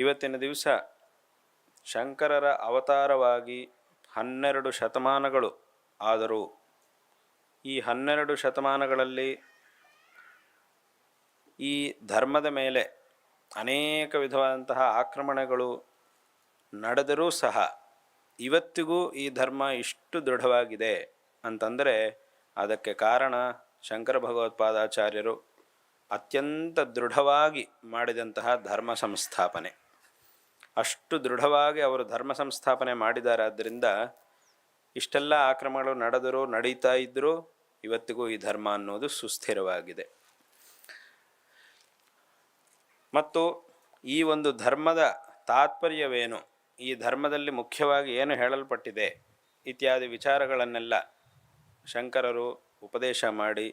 ಇವತ್ತಿನ ದಿವಸ ಶಂಕರರ ಅವತಾರವಾಗಿ ಹನ್ನೆರಡು ಶತಮಾನಗಳು ಆದರೂ ಈ ಹನ್ನೆರಡು ಶತಮಾನಗಳಲ್ಲಿ ಈ ಧರ್ಮದ ಮೇಲೆ ಅನೇಕ ವಿಧವಾದಂತಹ ಆಕ್ರಮಣಗಳು ನಡೆದರೂ ಸಹ ಇವತ್ತಿಗೂ ಈ ಧರ್ಮ ಇಷ್ಟು ದೃಢವಾಗಿದೆ ಅಂತಂದರೆ ಅದಕ್ಕೆ ಕಾರಣ ಶಂಕರ ಭಗವತ್ಪಾದಾಚಾರ್ಯರು ಅತ್ಯಂತ ದೃಢವಾಗಿ ಮಾಡಿದಂತಹ ಧರ್ಮ ಸಂಸ್ಥಾಪನೆ. ಅಷ್ಟು ದೃಢವಾಗಿ ಅವರು ಧರ್ಮ ಸಂಸ್ಥಾಪನೆ ಮಾಡಿದ್ದಾರೆ. ಆದ್ದರಿಂದ ಇಷ್ಟೆಲ್ಲ ಆಕ್ರಮಣಗಳು ನಡೆದರೂ ನಡೀತಾ ಇದ್ದರೂ ಇವತ್ತಿಗೂ ಈ ಧರ್ಮ ಅನ್ನೋದು ಸುಸ್ಥಿರವಾಗಿದೆ. ಮತ್ತು ಈ ಒಂದು ಧರ್ಮದ ತಾತ್ಪರ್ಯವೇನು? ಈ ಧರ್ಮದಲ್ಲಿ ಮುಖ್ಯವಾಗಿ ಏನು ಹೇಳಲ್ಪಟ್ಟಿದೆ? ಇತ್ಯಾದಿ ವಿಚಾರಗಳನ್ನೆಲ್ಲ ಶಂಕರರು ಉಪದೇಶ ಮಾಡಿ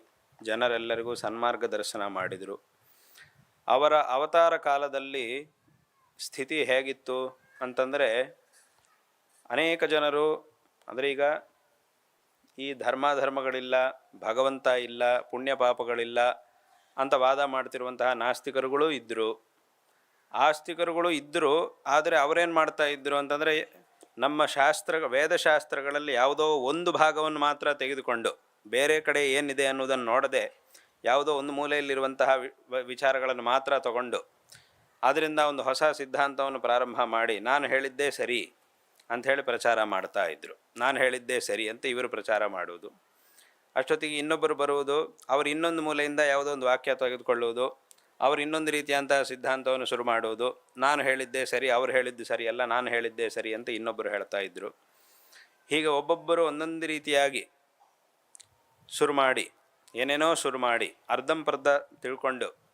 ಜನರೆಲ್ಲರಿಗೂ ಸನ್ಮಾರ್ಗ ದರ್ಶನ ಮಾಡಿದರು. ಅವರ ಅವತಾರ ಕಾಲದಲ್ಲಿ ಸ್ಥಿತಿ ಹೇಗಿತ್ತು ಅಂತಂದರೆ ಅನೇಕ ಜನರು, ಅಂದರೆ ಈಗ ಈ ಧರ್ಮಧರ್ಮಗಳಿಲ್ಲ, ಭಗವಂತ ಇಲ್ಲ, ಪುಣ್ಯ ಪಾಪಗಳಿಲ್ಲ ಅಂತ ವಾದ ಮಾಡ್ತಿರುವಂತಹ ನಾಸ್ತಿಕರುಗಳು ಇದ್ದರು ಆಸ್ತಿಕರುಗಳು ಇದ್ದರು ಆದರೆ ಅವರೇನು ಮಾಡ್ತಾ ಇದ್ದರು ಅಂತಂದರೆ ನಮ್ಮ ಶಾಸ್ತ್ರ, ವೇದಶಾಸ್ತ್ರಗಳಲ್ಲಿ ಯಾವುದೋ ಒಂದು ಭಾಗವನ್ನು ಮಾತ್ರ ತೆಗೆದುಕೊಂಡು, ಬೇರೆ ಕಡೆ ಏನಿದೆ ಅನ್ನೋದನ್ನು ನೋಡದೆ ಯಾವುದೋ ಒಂದು ಮೂಲೆಯಲ್ಲಿರುವಂತಹ ವಿಚಾರಗಳನ್ನು ಮಾತ್ರ ತಗೊಂಡು ಅದರಿಂದ ಒಂದು ಹೊಸ ಸಿದ್ಧಾಂತವನ್ನು ಪ್ರಾರಂಭ ಮಾಡಿ, ನಾನು ಹೇಳಿದ್ದೇ ಸರಿ ಅಂಥೇಳಿ ಪ್ರಚಾರ ಮಾಡ್ತಾ ಇದ್ದರು ನಾನು ಹೇಳಿದ್ದೇ ಸರಿ ಅಂತ ಇವರು ಪ್ರಚಾರ ಮಾಡುವುದು. ಅಷ್ಟೊತ್ತಿಗೆ ಇನ್ನೊಬ್ಬರು ಬರುವುದು, ಅವರು ಇನ್ನೊಂದು ಮೂಲೆಯಿಂದ ಯಾವುದೋ ಒಂದು ವಾಕ್ಯ ತೆಗೆದುಕೊಳ್ಳುವುದು, ಅವರು ಇನ್ನೊಂದು ರೀತಿಯಂತಹ ಸಿದ್ಧಾಂತವನ್ನು ಶುರು ಮಾಡುವುದು. ನಾನು ಹೇಳಿದ್ದೇ ಸರಿ, ಅವ್ರು ಹೇಳಿದ್ದು ಸರಿ ಅಲ್ಲ, ನಾನು ಹೇಳಿದ್ದೇ ಸರಿ ಅಂತ ಇನ್ನೊಬ್ಬರು ಹೇಳ್ತಾ ಇದ್ದರು ಹೀಗೆ ಒಬ್ಬೊಬ್ಬರು ಒಂದೊಂದು ರೀತಿಯಾಗಿ ಶುರು ಮಾಡಿ, ಏನೇನೋ ಶುರು ಮಾಡಿ, ಅರ್ಧಂಪರ್ಧ ತಿಳ್ಕೊಂಡು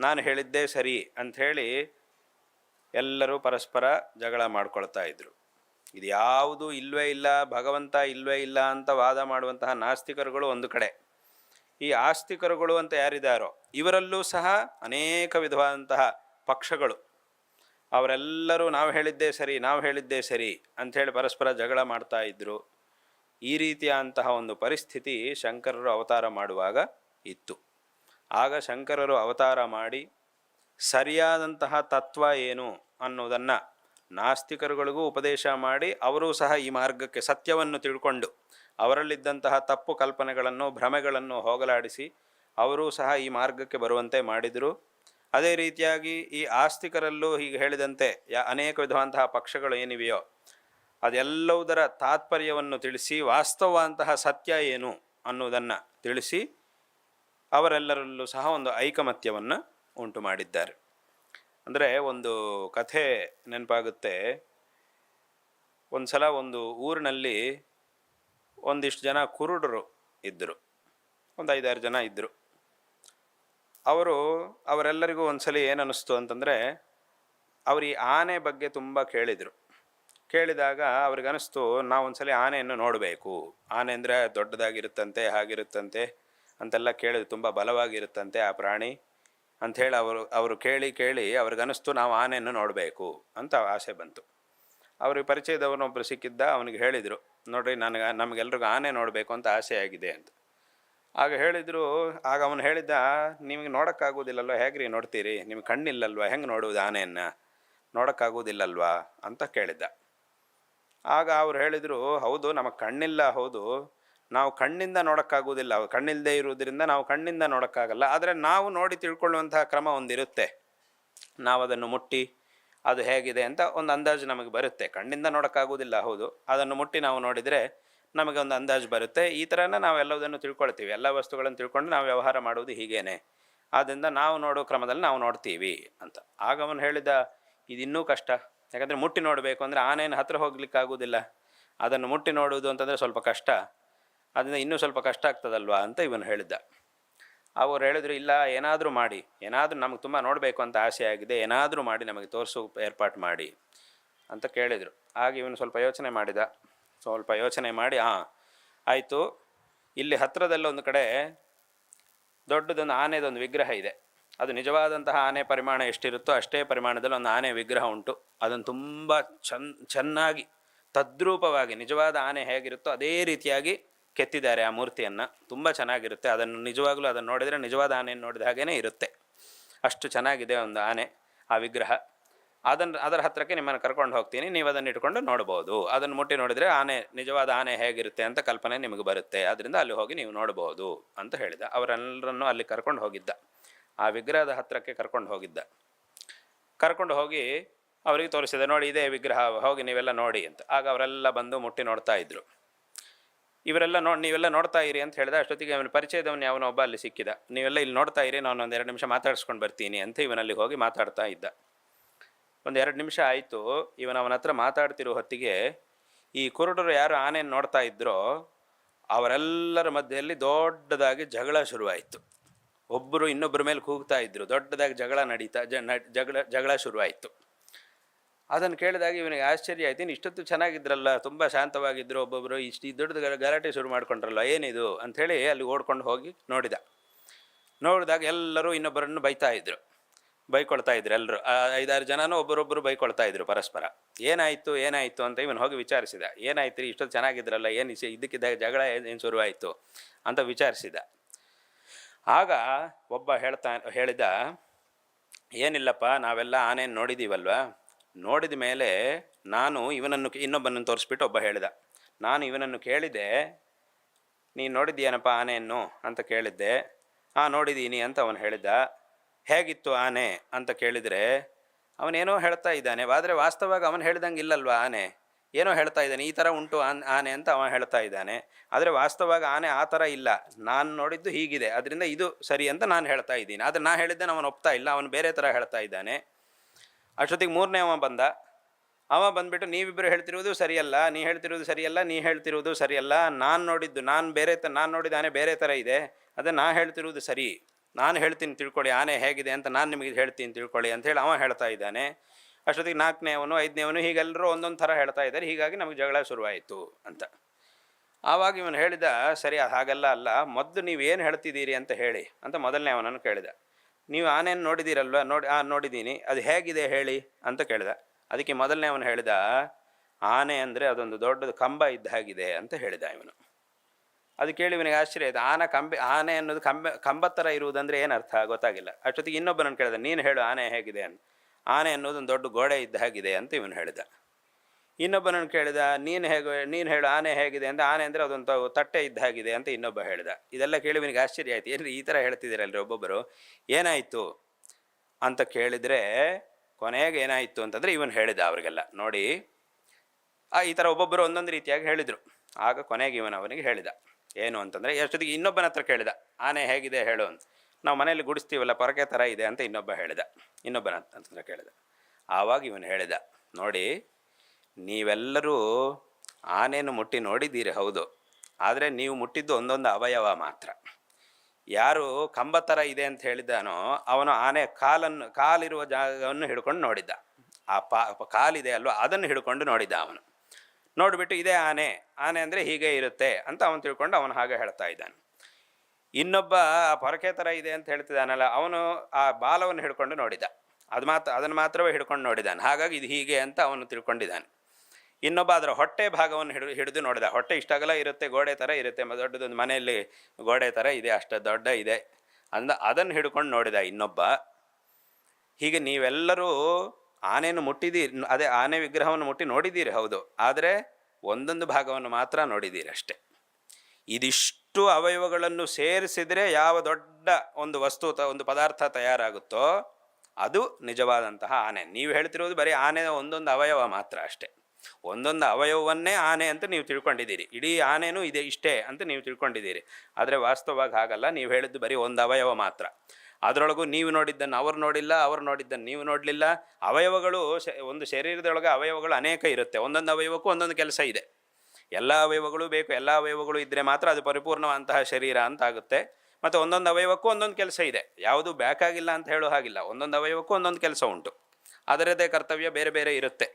ನಾನು ಹೇಳಿದ್ದೇ ಸರಿ ಅಂಥೇಳಿ ಎಲ್ಲರೂ ಪರಸ್ಪರ ಜಗಳ ಮಾಡ್ಕೊಳ್ತಾ ಇದ್ರು. ಇದು ಯಾವುದು ಇಲ್ವೇ ಇಲ್ಲ, ಭಗವಂತ ಇಲ್ವೇ ಇಲ್ಲ ಅಂತ ವಾದ ಮಾಡುವಂತಹ ನಾಸ್ತಿಕರುಗಳು ಒಂದು ಕಡೆ. ಈ ಆಸ್ತಿಕರುಗಳು ಅಂತ ಯಾರಿದ್ದಾರೋ ಇವರಲ್ಲೂ ಸಹ ಅನೇಕ ವಿಧವಾದಂತಹ ಪಕ್ಷಗಳು. ಅವರೆಲ್ಲರೂ ನಾವು ಹೇಳಿದ್ದೇ ಸರಿ, ನಾವು ಹೇಳಿದ್ದೇ ಸರಿ ಅಂಥೇಳಿ ಪರಸ್ಪರ ಜಗಳ ಮಾಡ್ತಾ ಇದ್ದರು ಈ ರೀತಿಯ ಅಂತಹ ಒಂದು ಪರಿಸ್ಥಿತಿ ಶಂಕರರು ಅವತಾರ ಮಾಡುವಾಗ ಇತ್ತು. ಆಗ ಶಂಕರರು ಅವತಾರ ಮಾಡಿ, ಸರಿಯಾದಂತಹ ತತ್ವ ಏನು ಅನ್ನೋದನ್ನು ನಾಸ್ತಿಕರುಗಳಿಗೂ ಉಪದೇಶ ಮಾಡಿ, ಅವರೂ ಸಹ ಈ ಮಾರ್ಗಕ್ಕೆ ಸತ್ಯವನ್ನು ತಿಳ್ಕೊಂಡು, ಅವರಲ್ಲಿದ್ದಂತಹ ತಪ್ಪು ಕಲ್ಪನೆಗಳನ್ನು, ಭ್ರಮೆಗಳನ್ನು ಹೋಗಲಾಡಿಸಿ, ಅವರೂ ಸಹ ಈ ಮಾರ್ಗಕ್ಕೆ ಬರುವಂತೆ ಮಾಡಿದರು. ಅದೇ ರೀತಿಯಾಗಿ ಈ ಆಸ್ತಿಕರಲ್ಲೂ ಹೀಗೆ ಹೇಳಿದಂತೆ ಅನೇಕ ವಿಧವಂತಹ ಪಕ್ಷಗಳು ಏನಿವೆಯೋ, ಅದೆಲ್ಲವುದರ ತಾತ್ಪರ್ಯವನ್ನು ತಿಳಿಸಿ ವಾಸ್ತವಂತಹ ಸತ್ಯ ಏನು ಅನ್ನುವುದನ್ನು ತಿಳಿಸಿ ಅವರೆಲ್ಲರಲ್ಲೂ ಸಹ ಒಂದು ಐಕಮತ್ಯವನ್ನು ಉಂಟು ಮಾಡಿದ್ದಾರೆ. ಅಂದರೆ ಒಂದು ಕಥೆ ನೆನಪಾಗುತ್ತೆ. ಒಂದು ಸಲ ಒಂದು ಊರಿನಲ್ಲಿ ಒಂದಿಷ್ಟು ಜನ ಕುರುಡರು ಇದ್ದರು. ಒಂದು ಐದಾರು ಜನ ಇದ್ದರು. ಅವರು, ಅವರೆಲ್ಲರಿಗೂ ಒಂದ್ಸಲಿ ಏನು ಅನ್ನಿಸ್ತು ಅಂತಂದರೆ, ಅವರು ಈ ಆನೆ ಬಗ್ಗೆ ತುಂಬ ಕೇಳಿದರು. ಕೇಳಿದಾಗ ಅವ್ರಿಗೆ ಅನಿಸ್ತು ನಾವು ಒಂದ್ಸಲಿ ಆನೆಯನ್ನು ನೋಡಬೇಕು. ಆನೆ ಅಂದರೆ ದೊಡ್ಡದಾಗಿರುತ್ತಂತೆ, ಹಾಗಿರುತ್ತಂತೆ. ಅಂತೆಲ್ಲ ಕೇಳಿದ್ರು ತುಂಬ ಬಲವಾಗಿರುತ್ತಂತೆ ಆ ಪ್ರಾಣಿ. ಅಂಥೇಳಿ ಅವರು ಅವರು ಕೇಳಿ ಕೇಳಿ ಅವ್ರಿಗನಿಸ್ತು ನಾವು ಆನೆಯನ್ನು ನೋಡಬೇಕು ಅಂತ ಆಸೆ ಬಂತು. ಅವ್ರಿಗೆ ಪರಿಚಯದವನೊಬ್ಬರು ಸಿಕ್ಕಿದ್ದ ಅವನಿಗೆ ಹೇಳಿದರು, ನೋಡ್ರಿ ನನಗೆ, ನಮಗೆಲ್ರಿಗೂ ಆನೆ ನೋಡಬೇಕು ಅಂತ ಆಸೆ ಆಗಿದೆ ಅಂತ. ಆಗ ಹೇಳಿದರು, ಆಗ ಅವನು ಹೇಳಿದ್ದ, ನಿಮಗೆ ನೋಡೋಕ್ಕಾಗೋದಿಲ್ಲಲ್ವ? ಹೇಗ್ರಿ ನೋಡ್ತೀರಿ? ನಿಮ್ಗೆ ಕಣ್ಣಿಲ್ಲಲ್ವ? ಹೆಂಗೆ ನೋಡುವುದು ಆನೆಯನ್ನು? ನೋಡೋಕ್ಕಾಗೋದಿಲ್ಲಲ್ವಾ? ಅಂತ ಕೇಳಿದ್ದ. ಆಗ ಅವ್ರು ಹೇಳಿದರು, ಹೌದು, ನಮಗೆ ಕಣ್ಣಿಲ್ಲ, ಹೌದು. ನಾವು ಕಣ್ಣಿಂದ ನೋಡೋಕ್ಕಾಗೋದಿಲ್ಲ ಕಣ್ಣಿಲ್ಲದೆ ಇರುವುದರಿಂದ ನಾವು ಕಣ್ಣಿಂದ ನೋಡೋಕ್ಕಾಗಲ್ಲ. ಆದರೆ ನಾವು ನೋಡಿ ತಿಳ್ಕೊಳ್ಳುವಂತಹ ಕ್ರಮ ಒಂದಿರುತ್ತೆ. ನಾವು ಅದನ್ನು ಮುಟ್ಟಿ ಅದು ಹೇಗಿದೆ ಅಂತ ಒಂದು ಅಂದಾಜು ನಮಗೆ ಬರುತ್ತೆ. ಕಣ್ಣಿಂದ ನೋಡೋಕ್ಕಾಗೋದಿಲ್ಲ ಹೌದು. ಅದನ್ನು ಮುಟ್ಟಿ ನಾವು ನೋಡಿದರೆ ನಮಗೆ ಒಂದು ಅಂದಾಜು ಬರುತ್ತೆ. ಈ ಥರನೇ ನಾವು ಎಲ್ಲದನ್ನು ತಿಳ್ಕೊಳ್ತೀವಿ. ಎಲ್ಲ ವಸ್ತುಗಳನ್ನು ತಿಳ್ಕೊಂಡು ನಾವು ವ್ಯವಹಾರ ಮಾಡುವುದು ಹೀಗೇನೆ. ಆದ್ದರಿಂದ ನಾವು ನೋಡೋ ಕ್ರಮದಲ್ಲಿ ನಾವು ನೋಡ್ತೀವಿ ಅಂತ. ಆಗ ಅವನು ಹೇಳಿದ ಇದು ಇನ್ನೂ ಕಷ್ಟ. ಯಾಕಂದರೆ ಮುಟ್ಟಿ ನೋಡಬೇಕು ಅಂದರೆ ಆನೆಯನ್ನು ಹತ್ತಿರ ಹೋಗ್ಲಿಕ್ಕಾಗೋದಿಲ್ಲ ಅದನ್ನು ಮುಟ್ಟಿ ನೋಡುವುದು ಅಂತಂದರೆ ಸ್ವಲ್ಪ ಕಷ್ಟ. ಅದರಿಂದ ಇನ್ನೂ ಸ್ವಲ್ಪ ಕಷ್ಟ ಆಗ್ತದಲ್ವಾ ಅಂತ ಇವನು ಹೇಳಿದ್ದ. ಅವರು ಹೇಳಿದ್ರು, ಇಲ್ಲ, ಏನಾದರೂ ಮಾಡಿ. ಏನಾದರೂ ನಮಗೆ ತುಂಬ ನೋಡಬೇಕು ಅಂತ ಆಸೆ ಆಗಿದೆ. ಏನಾದರೂ ಮಾಡಿ ನಮಗೆ ತೋರಿಸು, ಏರ್ಪಾಟ್ ಮಾಡಿ. ಅಂತ ಕೇಳಿದರು. ಆಗ ಇವನು ಸ್ವಲ್ಪ ಯೋಚನೆ ಮಾಡಿದ. ಸ್ವಲ್ಪ ಯೋಚನೆ ಮಾಡಿ, ಹಾಂ, ಆಯಿತು. ಇಲ್ಲಿ ಹತ್ತಿರದಲ್ಲಿ ಒಂದು ಕಡೆ ದೊಡ್ಡದೊಂದು ಆನೆದೊಂದು ವಿಗ್ರಹ ಇದೆ. ಅದು ನಿಜವಾದಂತಹ ಆನೆ ಪರಿಮಾಣ ಎಷ್ಟಿರುತ್ತೋ ಅಷ್ಟೇ ಪರಿಮಾಣದಲ್ಲಿ ಒಂದು ಆನೆ ವಿಗ್ರಹ ಉಂಟು. ಅದನ್ನು ತುಂಬ ಚನ್, ಚೆನ್ನಾಗಿ, ತದ್ರೂಪವಾಗಿ, ನಿಜವಾದ ಆನೆ ಹೇಗಿರುತ್ತೋ ಅದೇ ರೀತಿಯಾಗಿ ಕೆತ್ತಿದ್ದಾರೆ ಆ ಮೂರ್ತಿಯನ್ನು. ತುಂಬ ಚೆನ್ನಾಗಿರುತ್ತೆ. ಅದನ್ನು ನಿಜವಾಗ್ಲೂ ಅದನ್ನು ನೋಡಿದರೆ ನಿಜವಾದ ಆನೆಯನ್ನು ನೋಡಿದ ಹಾಗೇ ಇರುತ್ತೆ. ಅಷ್ಟು ಚೆನ್ನಾಗಿದೆ ಒಂದು ಆನೆ, ಆ ವಿಗ್ರಹ. ಅದನ್ನು ಅದರ ಹತ್ರಕ್ಕೆ ನಿಮ್ಮನ್ನು ಕರ್ಕೊಂಡು ಹೋಗ್ತೀನಿ. ನೀವು ಅದನ್ನು ಇಟ್ಕೊಂಡು ನೋಡ್ಬೋದು. ಅದನ್ನು ಮುಟ್ಟಿ ನೋಡಿದರೆ ಆನೆ, ನಿಜವಾದ ಆನೆ ಹೇಗಿರುತ್ತೆ ಅಂತ ಕಲ್ಪನೆ ನಿಮಗೆ ಬರುತ್ತೆ. ಅದರಿಂದ ಅಲ್ಲಿ ಹೋಗಿ ನೀವು ನೋಡ್ಬೋದು ಅಂತ ಹೇಳಿದ. ಅವರೆಲ್ಲರನ್ನು ಅಲ್ಲಿ ಕರ್ಕೊಂಡು ಹೋಗಿದ್ದ. ಆ ವಿಗ್ರಹದ ಹತ್ರಕ್ಕೆ ಕರ್ಕೊಂಡು ಹೋಗಿದ್ದ. ಕರ್ಕೊಂಡು ಹೋಗಿ ಅವರಿಗೆ ತೋರಿಸಿದೆ, ನೋಡಿ, ಇದೇ ವಿಗ್ರಹ, ಹೋಗಿ ನೀವೆಲ್ಲ ನೋಡಿ ಅಂತ. ಆಗ ಅವರೆಲ್ಲ ಬಂದು ಮುಟ್ಟಿ ನೋಡ್ತಾ ಇದ್ರು. ಇವರೆಲ್ಲ ನೋಡಿ ನೀವೆಲ್ಲ ನೋಡ್ತಾ ಇರಿ ಅಂತ ಹೇಳಿದ ಅಷ್ಟೊತ್ತಿಗೆ ಅವನ ಪರಿಚಯದವನು ಯಾವನೋ ಒಬ್ಬ ಅಲ್ಲಿ ಸಿಕ್ಕಿದ. ನೀವೆಲ್ಲ ಇಲ್ಲಿ ನೋಡ್ತಾ ಇರಿ, ನಾನು ಒಂದು ಎರಡು ನಿಮಿಷ ಮಾತಾಡಿಸ್ಕೊಂಡು ಬರ್ತೀನಿ ಅಂತ ಇವನಲ್ಲಿ ಹೋಗಿ ಮಾತಾಡ್ತಾ ಇದ್ದ. ಒಂದು ಎರಡು ನಿಮಿಷ ಆಯಿತು, ಇವನ ಅವನ ಹತ್ರ ಮಾತಾಡ್ತಿರೋ ಹೊತ್ತಿಗೆ ಈ ಕುರುಡರು ಯಾರು ಆನೆಯನ್ನು ನೋಡ್ತಾ ಇದ್ರೋ ಅವರೆಲ್ಲರ ಮಧ್ಯೆಯಲ್ಲಿ ದೊಡ್ಡದಾಗಿ ಜಗಳ ಶುರುವಾಯಿತು. ಒಬ್ಬರು ಇನ್ನೊಬ್ಬರ ಮೇಲೆ ಕೂಗ್ತಾ ಇದ್ರು, ದೊಡ್ಡದಾಗಿ ಜಗಳ ನಡೀತಾ ಜಗಳ ಜಗಳ ಶುರುವಾಯಿತು. ಅದನ್ನು ಕೇಳಿದಾಗ ಇವನಿಗೆ ಆಶ್ಚರ್ಯ ಆಯ್ತು, ಇನ್ನು ಇಷ್ಟೊತ್ತು ಚೆನ್ನಾಗಿದ್ರಲ್ಲ, ತುಂಬ ಶಾಂತವಾಗಿದ್ದರು ಒಬ್ಬೊಬ್ಬರು ಇಷ್ಟು ದೊಡ್ಡದು ಗಲ- ಗಲಾಟೆ ಶುರು ಮಾಡ್ಕೊಂಡ್ರಲ್ಲ, ಏನಿದು ಅಂಥೇಳಿ ಅಲ್ಲಿ ಓಡ್ಕೊಂಡು ಹೋಗಿ ನೋಡಿದ. ನೋಡಿದಾಗ ಎಲ್ಲರೂ ಇನ್ನೊಬ್ಬರನ್ನು ಬೈತಾ ಇದ್ರು, ಬೈಕೊಳ್ತಾ ಇದ್ರು ಎಲ್ಲರೂ. ಐದಾರು ಜನನೂ ಒಬ್ಬರೊಬ್ಬರು ಬೈಕೊಳ್ತಾ ಇದ್ರು ಪರಸ್ಪರ. ಏನಾಯಿತು ಏನಾಯಿತು ಅಂತ ಇವನು ಹೋಗಿ ವಿಚಾರಿಸಿದ. ಏನಾಯ್ತು, ರೀ ಇಷ್ಟೊತ್ತು ಚೆನ್ನಾಗಿದ್ರಲ್ಲ, ಏನು ಇದಕ್ಕಿದ್ದಾಗ ಜಗಳ ಏನು ಶುರುವಾಯಿತು ಅಂತ ವಿಚಾರಿಸಿದ. ಆಗ ಒಬ್ಬ ಹೇಳ್ತಾ, ಹೇಳಿದ, ಏನಿಲ್ಲಪ್ಪ, ನಾವೆಲ್ಲ ಆನೆಯನ್ನು ನೋಡಿದ್ದೀವಲ್ವಾ ನೋಡಿದ ಮೇಲೆ ನಾನು ಇವನನ್ನು ಇನ್ನೊಬ್ಬನನ್ನು ತೋರಿಸ್ಬಿಟ್ಟು ಒಬ್ಬ ಹೇಳಿದ. ನಾನು ಇವನನ್ನು ಕೇಳಿದೆ ನೀನು ನೋಡಿದ್ದೀಯನಪ್ಪ ಆನೆಯನ್ನು? ಅಂತ ಕೇಳಿದ್ದೆ. ಹಾಂ ನೋಡಿದ್ದೀನಿ ಅಂತ ಅವನು ಹೇಳಿದ ಹೇಗಿತ್ತು ಆನೆ? ಅಂತ ಕೇಳಿದರೆ, ಅವನೇನೋ ಹೇಳ್ತಾ ಇದ್ದಾನೆ, ಆದರೆ ವಾಸ್ತವವಾಗಿ ಅವನು ಹೇಳ್ದಂಗೆ ಇಲ್ಲಲ್ವಾ ಆನೆ? ಏನೋ ಹೇಳ್ತಾ ಇದ್ದಾನೆ, ಈ ಥರ ಉಂಟು ಆನ್, ಆನೆ ಅಂತ ಅವನು ಹೇಳ್ತಾ ಇದ್ದಾನೆ. ಆದರೆ ವಾಸ್ತವವಾಗಿ ಆನೆ ಆ ಥರ ಇಲ್ಲ. ನಾನು ನೋಡಿದ್ದು ಹೀಗಿದೆ. ಅದರಿಂದ ಇದು ಸರಿ ಅಂತ ನಾನು ಹೇಳ್ತಾ ಇದ್ದೀನಿ. ಆದರೆ ನಾನು ಹೇಳಿದ್ದೆ ಅವನು ಒಪ್ತಾ ಇಲ್ಲ. ಅವನು ಬೇರೆ ಥರ ಹೇಳ್ತಾ ಇದ್ದಾನೆ. ಅಷ್ಟೊತ್ತಿಗೆ ಮೂರನೇ ಅವ ಬಂದ. ಅವ ಬಂದ್ಬಿಟ್ಟು ನೀವಿಬ್ಬರು ಹೇಳ್ತಿರೋದು ಸರಿಯಲ್ಲ, ನೀ ಹೇಳ್ತಿರೋದು ಸರಿಯಲ್ಲ, ನೀ ಹೇಳ್ತಿರೋದು ಸರಿಯಲ್ಲ, ನಾನು ನೋಡಿದ್ದು, ನಾನು ಬೇರೆ ತ, ನಾನು ನೋಡಿದ ಆನೆ ಬೇರೆ ಥರ ಇದೆ, ಅದೇ ನಾ ಹೇಳ್ತಿರೋದು ಸರಿ, ನಾನು ಹೇಳ್ತೀನಿ ತಿಳ್ಕೊಳ್ಳಿ, ಆನೆ ಹೇಗಿದೆ ಅಂತ ನಾನು ನಿಮಗೆ ಹೇಳ್ತೀನಿ ತಿಳ್ಕೊಳ್ಳಿ, ಅಂತ ಹೇಳಿ ಅವ ಹೇಳ್ತಾ ಇದ್ದಾನೆ. ಅಷ್ಟೊತ್ತಿಗೆ ನಾಲ್ಕನೇವನು ಐದನೇವನು ಹೀಗೆಲ್ಲರೂ ಒಂದೊಂದು ಥರ ಹೇಳ್ತಾ ಇದ್ದಾರೆ, ಹೀಗಾಗಿ ನಮಗೆ ಜಗಳ ಶುರುವಾಯಿತು ಅಂತ. ಆವಾಗ ಇವನು ಹೇಳಿದ, ಸರಿ ಹಾಗೆಲ್ಲ ಅಲ್ಲ, ಮೊದಲು ಏನು ಹೇಳ್ತಿದ್ದೀರಿ ಅಂತ ಹೇಳಿ, ಅಂತ ಮೊದಲನೇ ಅವನನ್ನು ಕೇಳಿದ. ನೀವು ಆನೆಯನ್ನು ನೋಡಿದ್ದೀರಲ್ವ ನೋಡಿ, ಆ, ನೋಡಿದ್ದೀನಿ. ಅದು ಹೇಗಿದೆ ಹೇಳಿ ಅಂತ ಕೇಳಿದ. ಅದಕ್ಕೆ ಮೊದಲನೇ ಅವನು ಹೇಳಿದ, ಆನೆ ಅಂದರೆ ಅದೊಂದು ದೊಡ್ಡದು ಕಂಬ ಇದ್ದ ಹಾಗಿದೆ ಅಂತ ಹೇಳಿದ ಇವನು. ಅದು ಕೇಳಿ ಇವನಿಗೆ ಆಶ್ಚರ್ಯ ಆಯ್ತು. ಆನೆ ಕಂಬೆ, ಆನೆ ಅನ್ನೋದು ಕಂಬ ಕಂಬದ ಥರ ಇರುವುದಂದ್ರೆ ಏನು ಅರ್ಥ? ಗೊತ್ತಾಗಿಲ್ಲ. ಅಷ್ಟೊತ್ತಿಗೆ ಇನ್ನೊಬ್ಬನನ್ನು ಕೇಳಿದ, ನೀನು ಹೇಳು ಆನೆ ಹೇಗಿದೆ? ಅಂತ. ಆನೆ ಅನ್ನೋದು ಒಂದು ದೊಡ್ಡ ಗೋಡೆ ಇದ್ದ ಹಾಗಿದೆ ಅಂತ ಇವನು ಹೇಳಿದ. ಇನ್ನೊಬ್ಬನನ್ನು ಕೇಳಿದ, ನೀನು ಹೇಗೆ, ನೀನು ಹೇಳು, ಆನೆ ಹೇಗಿದೆ? ಅಂತ ಆನೆ ಅಂದರೆ ಅದೊಂದು ತಟ್ಟೆ ಇದ್ದ ಹಾಗಿದೆ ಅಂತ ಇನ್ನೊಬ್ಬ ಹೇಳಿದ. ಇದೆಲ್ಲ ಕೇಳಿ ನಿನಗೆ ಆಶ್ಚರ್ಯ ಆಯ್ತು. ಏನ್ರಿ ಈ ಥರ ಹೇಳ್ತಿದ್ದೀರಲ್ರಿ ಒಬ್ಬೊಬ್ಬರು? ಏನಾಯಿತು? ಅಂತ ಕೇಳಿದರೆ ಕೊನೆಗೆ ಏನಾಯಿತು ಅಂತಂದರೆ ಇವನು ಹೇಳಿದ ಅವರಿಗೆಲ್ಲ. ನೋಡಿ, ಆ ಈ ಥರ ಒಬ್ಬೊಬ್ಬರು ಒಂದೊಂದು ರೀತಿಯಾಗಿ ಹೇಳಿದರು. ಆಗ ಕೊನೆಗೆ ಇವನು ಅವನಿಗೆ ಹೇಳಿದ. ಏನು ಅಂತಂದರೆ, ಎಷ್ಟೊತ್ತಿಗೆ ಇನ್ನೊಬ್ಬನ ಹತ್ರ ಕೇಳಿದ? ಆನೆ ಹೇಗಿದೆ? ಹೇಳು ಅಂತ. ನಾವು ಮನೆಯಲ್ಲಿ ಗುಡಿಸ್ತೀವಲ್ಲ, ಪೊರಕೆ ಥರ ಇದೆ ಅಂತ ಇನ್ನೊಬ್ಬ ಹೇಳಿದ. ಇನ್ನೊಬ್ಬನ ಹತ್ರ ಕೇಳಿದ. ಆವಾಗ ಇವನು ಹೇಳಿದ, ನೋಡಿ ನೀವೆಲ್ಲರೂ ಆನೆಯನ್ನು ಮುಟ್ಟಿ ನೋಡಿದ್ದೀರಿ, ಹೌದು. ಆದರೆ ನೀವು ಮುಟ್ಟಿದ್ದು ಒಂದೊಂದು ಅವಯವ ಮಾತ್ರ. ಯಾರು ಕಂಬ ಥರ ಇದೆ ಅಂತ ಹೇಳಿದ್ದಾನೋ ಅವನು ಆನೆ ಕಾಲನ್ನು, ಕಾಲಿರುವ ಜಾಗವನ್ನು ಹಿಡ್ಕೊಂಡು ನೋಡಿದ್ದ. ಆ ಪಾ, ಕಾಲಿದೆ ಅಲ್ವಾ, ಅದನ್ನು ಹಿಡ್ಕೊಂಡು ನೋಡಿದ್ದ ಅವನು. ನೋಡಿಬಿಟ್ಟು, ಇದೇ ಆನೆ ಆನೆ ಅಂದರೆ ಹೀಗೆ ಇರುತ್ತೆ ಅಂತ ಅವನು ತಿಳ್ಕೊಂಡು ಅವನು ಹಾಗೆ ಹೇಳ್ತಾ ಇದ್ದಾನೆ. ಇನ್ನೊಬ್ಬ ಆ ಪೊರಕೆ ಥರ ಇದೆ ಅಂತ ಹೇಳ್ತಿದ್ದಾನಲ್ಲ, ಅವನು ಆ ಬಾಲವನ್ನು ಹಿಡ್ಕೊಂಡು ನೋಡಿದ. ಅದು ಮಾತ್ರ, ಅದನ್ನು ಮಾತ್ರವೇ ಹಿಡ್ಕೊಂಡು ನೋಡಿದ್ದಾನೆ. ಹಾಗಾಗಿ ಇದು ಹೀಗೆ ಅಂತ ಅವನು ತಿಳ್ಕೊಂಡಿದ್ದಾನೆ. ಇನ್ನೊಬ್ಬ ಅದರ ಹೊಟ್ಟೆ ಭಾಗವನ್ನು ಹಿಡಿದು ಹಿಡಿದು ನೋಡಿದ. ಹೊಟ್ಟೆ ಇಷ್ಟಾಗಲ್ಲ ಇರುತ್ತೆ, ಗೋಡೆ ಥರ ಇರುತ್ತೆ ದೊಡ್ಡದೊಂದು ಮನೆಯಲ್ಲಿ ಗೋಡೆ ಥರ ಇದೆ, ಅಷ್ಟು ದೊಡ್ಡ ಇದೆ ಅಂದ, ಅದನ್ನು ಹಿಡ್ಕೊಂಡು ನೋಡಿದ ಇನ್ನೊಬ್ಬ, ಹೀಗೆ ನೀವೆಲ್ಲರೂ ಆನೆಯನ್ನು ಮುಟ್ಟಿದ್ದೀರಿ ಅದೇ ಆನೆ ವಿಗ್ರಹವನ್ನು ಮುಟ್ಟಿ ನೋಡಿದ್ದೀರಿ ಹೌದು. ಆದರೆ ಒಂದೊಂದು ಭಾಗವನ್ನು ಮಾತ್ರ ನೋಡಿದ್ದೀರಿ ಅಷ್ಟೆ. ಇದಿಷ್ಟು ಅವಯವಗಳನ್ನು ಸೇರಿಸಿದರೆ ಯಾವ ದೊಡ್ಡ ಒಂದು ವಸ್ತು ತ, ಒಂದು ಪದಾರ್ಥ ತಯಾರಾಗುತ್ತೋ, ಅದು ನಿಜವಾದಂತಹ ಆನೆ. ನೀವು ಹೇಳ್ತಿರೋದು ಬರೀ ಆನೆಯ ಒಂದೊಂದು ಅವಯವ ಮಾತ್ರ ಅಷ್ಟೇ. ಒಂದೊಂದು ಅವಯವವನ್ನೇ ಆನೆ ಅಂತ ನೀವು ತಿಳ್ಕೊಂಡಿದ್ದೀರಿ. ಇಡೀ ಆನೆನೂ ಇದೆ ಇಷ್ಟೇ ಅಂತ ನೀವು ತಿಳ್ಕೊಂಡಿದ್ದೀರಿ. ಆದರೆ ವಾಸ್ತವವಾಗಿ ಹಾಗಲ್ಲ, ನೀವು ಹೇಳಿದ್ದು ಬರೀ ಒಂದು ಅವಯವ ಮಾತ್ರ. ಅದರೊಳಗೂ ನೀವು ನೋಡಿದ್ದನ್ನು ಅವರು ನೋಡಿಲ್ಲ, ಅವರು ನೋಡಿದ್ದನ್ನು ನೀವು ನೋಡಲಿಲ್ಲ. ಅವಯವಗಳು ಒಂದು ಶರೀರದೊಳಗೆ ಅವಯವಗಳು ಅನೇಕ ಇರುತ್ತೆ. ಒಂದೊಂದು ಅವಯವಕ್ಕೂ ಒಂದೊಂದು ಕೆಲಸ ಇದೆ. ಎಲ್ಲ ಅವಯವಗಳು ಬೇಕು, ಎಲ್ಲ ಅವಯವಗಳು ಇದ್ದರೆ ಮಾತ್ರ ಅದು ಪರಿಪೂರ್ಣವಾದಂತಹ ಶರೀರ ಅಂತ ಆಗುತ್ತೆ. ಮತ್ತು ಒಂದೊಂದು ಅವಯವಕ್ಕೂ ಒಂದೊಂದು ಕೆಲಸ ಇದೆ. ಯಾವುದು ಬೇಕಾಗಿಲ್ಲ ಅಂತ ಹೇಳೋ ಹಾಗಿಲ್ಲ. ಒಂದೊಂದು ಅವಯವಕ್ಕೂ ಒಂದೊಂದು ಕೆಲಸ ಉಂಟು. ಅದರದೇ ಕರ್ತವ್ಯ ಬೇರೆ ಬೇರೆ ಇರುತ್ತೆ.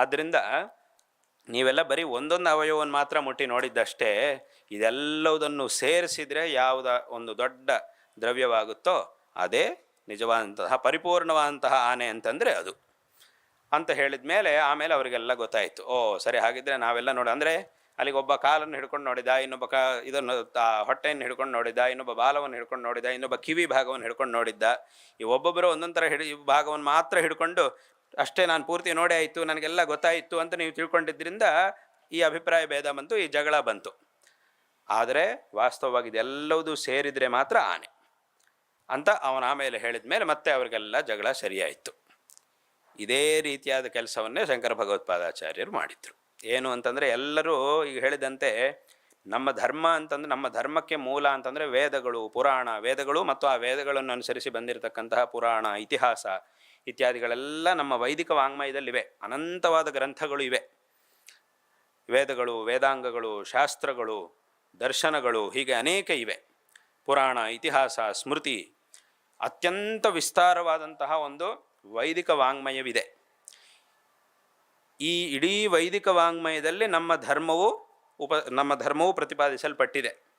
ಆದ್ದರಿಂದ ನೀವೆಲ್ಲ ಬರೀ ಒಂದೊಂದು ಅವಯವವನ್ನು ಮಾತ್ರ ಮುಟ್ಟಿ ನೋಡಿದ್ದಷ್ಟೇ ಇದೆಲ್ಲವುದನ್ನು ಸೇರಿಸಿದರೆ ಯಾವುದ ಒಂದು ದೊಡ್ಡ ದ್ರವ್ಯವಾಗುತ್ತೋ ಅದೇ ನಿಜವಾದಂತಹ ಪರಿಪೂರ್ಣವಾದಂತಹ ಆನೆ ಅಂತಂದರೆ ಅದು. ಅಂತ ಹೇಳಿದ ಮೇಲೆ ಆಮೇಲೆ ಅವರಿಗೆಲ್ಲ ಗೊತ್ತಾಯಿತು. ಓ, ಸರಿ, ಹಾಗಿದ್ರೆ ನಾವೆಲ್ಲ ನೋಡಿ, ಅಂದರೆ ಅಲ್ಲಿಗೆ ಒಬ್ಬ ಕಾಲನ್ನು ಹಿಡ್ಕೊಂಡು ನೋಡಿದ, ಇನ್ನೊಬ್ಬ ಕಾ, ಇದನ್ನು ಹೊಟ್ಟೆಯನ್ನು ಹಿಡ್ಕೊಂಡು ನೋಡಿದ, ಇನ್ನೊಬ್ಬ ಬಾಲವನ್ನು ಹಿಡ್ಕೊಂಡು ನೋಡಿದ, ಇನ್ನೊಬ್ಬ ಕಿವಿ ಭಾಗವನ್ನು ಹಿಡ್ಕೊಂಡು ನೋಡಿದ್ದ, ಈ ಒಬ್ಬೊಬ್ಬರು ಒಂದೊಂದು ಥರ ಹಿಡಿ ಭಾಗವನ್ನು ಮಾತ್ರ ಹಿಡ್ಕೊಂಡು ಅಷ್ಟೇ ನಾನು ಪೂರ್ತಿ ನೋಡೇ ಆಯಿತು, ನನಗೆಲ್ಲ ಗೊತ್ತಾಯಿತು ಅಂತ ನೀವು ತಿಳ್ಕೊಂಡಿದ್ದರಿಂದ ಈ ಅಭಿಪ್ರಾಯ ಭೇದ ಬಂತು, ಈ ಜಗಳ ಬಂತು. ಆದರೆ ವಾಸ್ತವವಾಗಿ ಇದೆಲ್ಲವೂ ಸೇರಿದರೆ ಮಾತ್ರ ಆನೆ ಅಂತ ಅವನ ಆಮೇಲೆ ಹೇಳಿದ ಮೇಲೆ ಮತ್ತೆ ಅವರಿಗೆಲ್ಲ ಜಗಳ ಸರಿಯಾಯಿತು. ಇದೇ ರೀತಿಯಾದ ಕೆಲಸವನ್ನೇ ಶಂಕರ ಭಗವತ್ಪಾದಾಚಾರ್ಯರು ಮಾಡಿದರು. ಏನು ಅಂತಂದರೆ ಎಲ್ಲರೂ ಈಗ ಹೇಳಿದಂತೆ ನಮ್ಮ ಧರ್ಮ ಅಂತಂದ್ರೆ, ನಮ್ಮ ಧರ್ಮಕ್ಕೆ ಮೂಲ ಅಂತಂದರೆ ವೇದಗಳು, ಪುರಾಣ ವೇದಗಳು ಮತ್ತು ಆ ವೇದಗಳನ್ನು ಅನುಸರಿಸಿ ಬಂದಿರತಕ್ಕಂತಹ ಪುರಾಣ, ಇತಿಹಾಸ ಇತ್ಯಾದಿಗಳೆಲ್ಲ ನಮ್ಮ ವೈದಿಕ ವಾಂಗ್ಮಯದಲ್ಲಿವೆ. ಅನಂತವಾದ ಗ್ರಂಥಗಳು ಇವೆ. ವೇದಗಳು, ವೇದಾಂಗಗಳು, ಶಾಸ್ತ್ರಗಳು, ದರ್ಶನಗಳು ಹೀಗೆ ಅನೇಕ ಇವೆ. ಪುರಾಣ, ಇತಿಹಾಸ, ಸ್ಮೃತಿ ಅತ್ಯಂತ ವಿಸ್ತಾರವಾದಂತಹ ಒಂದು ವೈದಿಕ ವಾಂಗ್ಮಯವಿದೆ. ಈ ಇಡೀ ವೈದಿಕ ವಾಂಗ್ಮಯದಲ್ಲಿ ನಮ್ಮ ಧರ್ಮವು ಉಪ, ನಮ್ಮ ಧರ್ಮವು ಪ್ರತಿಪಾದಿಸಲ್ಪಟ್ಟಿದೆ.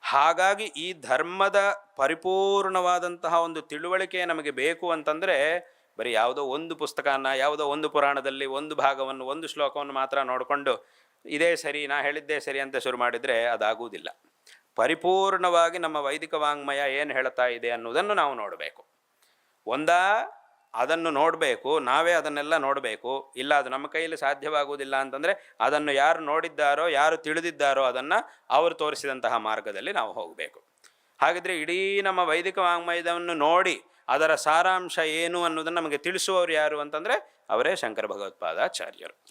ಹಾಗಾಗಿ ಈ ಧರ್ಮದ ಪರಿಪೂರ್ಣವಾದಂತಹ ಒಂದು ತಿಳುವಳಿಕೆ ನಮಗೆ ಬೇಕು ಅಂತಂದರೆ ಬರೀ ಯಾವುದೋ ಒಂದು ಪುಸ್ತಕನ, ಯಾವುದೋ ಒಂದು ಪುರಾಣದಲ್ಲಿ ಒಂದು ಭಾಗವನ್ನು, ಒಂದು ಶ್ಲೋಕವನ್ನು ಮಾತ್ರ ನೋಡಿಕೊಂಡು ಇದೇ ಸರಿ, ನಾ ಹೇಳಿದ್ದೇ ಸರಿ ಅಂತ ಶುರು ಮಾಡಿದರೆ ಅದಾಗುವುದಿಲ್ಲ. ಪರಿಪೂರ್ಣವಾಗಿ ನಮ್ಮ ವೈದಿಕ ವಾಂಗ್ಮಯ ಏನು ಹೇಳ್ತಾ ಇದೆ ಅನ್ನೋದನ್ನು ನಾವು ನೋಡಬೇಕು. ಒಂದಾ, ಅದನ್ನು ನೋಡಬೇಕು, ನಾವೇ ಅದನ್ನೆಲ್ಲ ನೋಡಬೇಕು. ಇಲ್ಲ, ಅದು ನಮ್ಮ ಕೈಯಲ್ಲಿ ಸಾಧ್ಯವಾಗುವುದಿಲ್ಲ ಅಂತಂದರೆ ಅದನ್ನು ಯಾರು ನೋಡಿದ್ದಾರೋ, ಯಾರು ತಿಳಿದಿದ್ದಾರೋ ಅದನ್ನು ಅವರು ತೋರಿಸಿದಂತಹ ಮಾರ್ಗದಲ್ಲಿ ನಾವು ಹೋಗಬೇಕು. ಹಾಗಿದ್ರೆ ಇಡೀ ನಮ್ಮ ವೈದಿಕ ವಾಂಗ್ಮಯದವನ್ನು ನೋಡಿ ಅದರ ಸಾರಾಂಶ ಏನು ಅನ್ನೋದನ್ನು ನಮಗೆ ತಿಳಿಸುವವರು ಯಾರು ಅಂತಂದರೆ ಅವರೇ ಶಂಕರ ಭಗವತ್ಪಾದಾಚಾರ್ಯರು.